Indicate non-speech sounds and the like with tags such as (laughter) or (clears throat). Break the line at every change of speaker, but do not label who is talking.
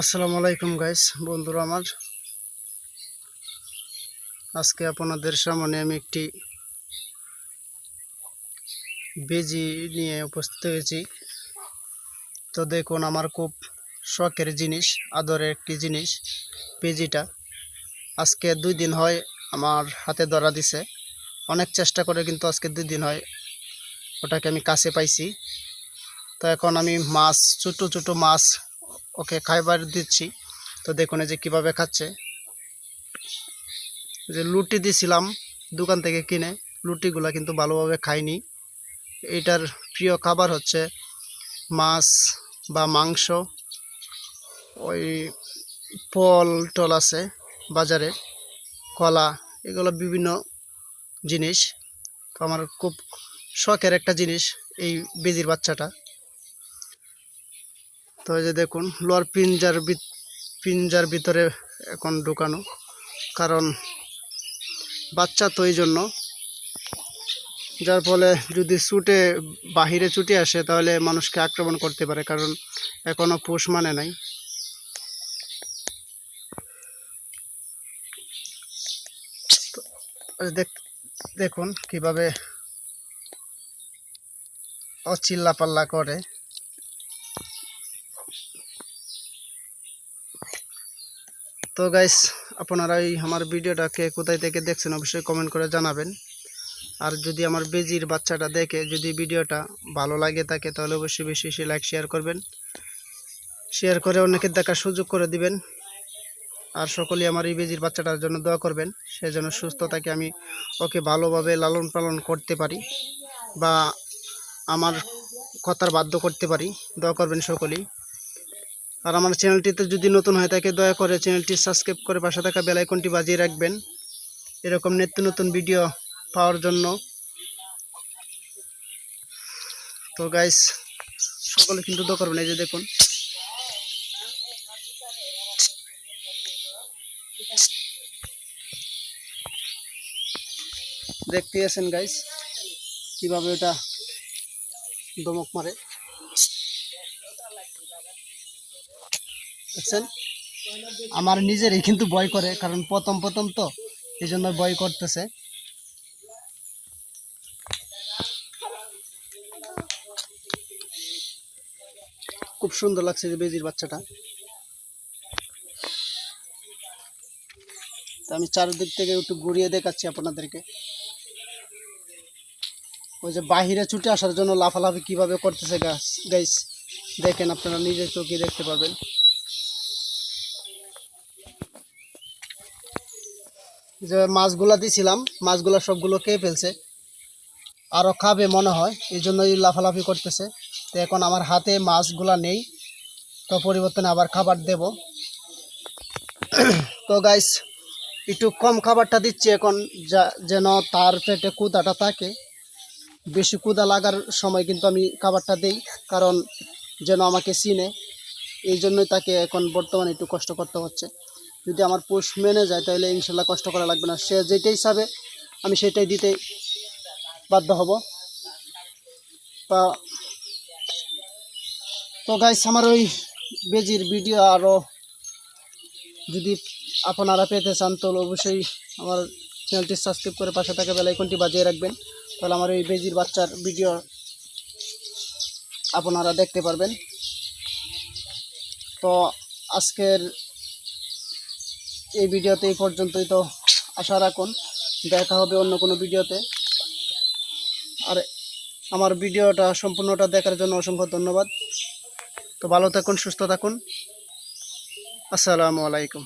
আসসালামু আলাইকুম গাইস বন্ধুরা আমার। আজকে আপনাদের সামনে আমি একটি বেজি নিয়ে উপস্থিত হয়েছি। তো দেখুন, আমার খুব শখের জিনিস, আদরের একটি জিনিস, বেজিটা। আজকে দুই দিন হয় আমার হাতে ধরা দিছে। অনেক চেষ্টা করে কিন্তু আজকে দুই দিন হয়। ওটাকে আমি কাছে পাইছি। তো এখন আমি মাছ, ছোটো ছোটো মাছ ওকে খাইবার দিচ্ছি। তো দেখুন এই যে কীভাবে খাচ্ছে। যে লুটি দিছিলাম দোকান থেকে কিনে, লুটিগুলা কিন্তু ভালোভাবে খাইনি। এটার প্রিয় খাবার হচ্ছে মাছ বা মাংস। ওই ফল টল আছে বাজারে, কলা, এগুলো বিভিন্ন জিনিস। তো আমার খুব শখের একটা জিনিস এই বেজির বাচ্চাটা। তো এই যে দেখুন, লোয়ার পিঞ্জার পিঞ্জার ভিতরে এখন ঢুকানো। কারণ বাচ্চা তো এই জন্য। যার ফলে যদি ছুটে, বাহিরে ছুটে আসে, তাহলে মানুষকে আক্রমণ করতে পারে, কারণ এখনও পোষ মানে নাই। দেখুন কীভাবে অচিল্লা পাল্লা করে। তো গাইস আপনারা এই আমার ভিডিওটাকে কোথায় থেকে দেখছেন অবশ্যই কমেন্ট করে জানাবেন। আর যদি আমার বেজির বাচ্চাটা দেখে যদি ভিডিওটা ভালো লাগে থাকে, তাহলে অবশ্যই বেশি বেশি লাইক শেয়ার করবেন। শেয়ার করে অনেকের দেখার সুযোগ করে দিবেন। আর সকলেই আমার এই বেজির বাচ্চাটার জন্য দোয়া করবেন। সে যেন সুস্থ থাকে, আমি ওকে ভালোভাবে লালন পালন করতে পারি বা আমার কথার বাধ্য করতে পারি। দোয়া করবেন সকলেই। আর আমার চ্যানেলটিতে যদি নতুন হয়ে থাকে, দয়া করে চ্যানেলটি সাবস্ক্রাইব করে পাশে থাকা বেল আইকনটি বাজিয়ে রাখবেন। এরকম নিত্য নতুন ভিডিও পাওয়ার জন্য। তো গাইস সকলে কিন্তু দোয়া করবেন, এই যে দেখুন। দেখতে আছেন গাইস কীভাবে এটা দমক মারে। দেখছেন? আমার নিজেরই কিন্তু ভয় করে, কারণ প্রথম প্রথম তো এই জন্য ভয় করতেছে। খুব সুন্দর লাগছে যে বেজির বাচ্চাটা। আমি চারদিক থেকে একটু ঘুরিয়ে দেখাচ্ছি আপনাদেরকে। ওই যে বাহিরে ছুটে আসার জন্য লাফালাফি কীভাবে করতেছে গাছ গাইস দেখেন আপনারা নিজের চোখে দেখতে পাবেন যে মাছগুলা দিছিলাম, মাছগুলা সবগুলো খেয়ে ফেলছে। আরও খাবে মনে হয় এই জন্যই লাফালাফি করতেছে। তো এখন আমার হাতে মাছগুলা নেই, তো পরিবর্তনে আবার খাবার দেব। (clears throat) তো গাইস একটু কম খাবারটা দিচ্ছি এখন, যা, যেন তার পেটে কুদাটা থাকে। বেশি কুদা লাগার সময় কিন্তু আমি খাবারটা দেই, কারণ যেন আমাকে চিনে। এই জন্যই তাকে এখন বর্তমানে একটু কষ্ট করতে হচ্ছে। যদি আমার পোষ মেনে যায়, তাহলে ইনশাল্লাহ কষ্ট করা লাগবে না। সে যেটাই চাবে, আমি সেটাই দিতে বাধ্য হব। তা, তো গাইস আমার ওই বেজির ভিডিও আরও যদি আপনারা পেতে চান তো অবশ্যই আমার চ্যানেলটি সাবস্ক্রাইব করে পাশে থাকা বেলাইকনটি বাজিয়ে রাখবেন। তাহলে আমার ওই বেজির বাচ্চার ভিডিও আপনারা দেখতে পারবেন। তো, আজকের এই ভিডিওতে এই পর্যন্তই তো আশা রাখুন। দেখা হবে অন্য কোনো ভিডিওতে। আর আমার ভিডিওটা সম্পূর্ণটা দেখার জন্য অসংখ্য ধন্যবাদ। তো ভালো থাকুন, সুস্থ থাকুন। আসসালামু আলাইকুম।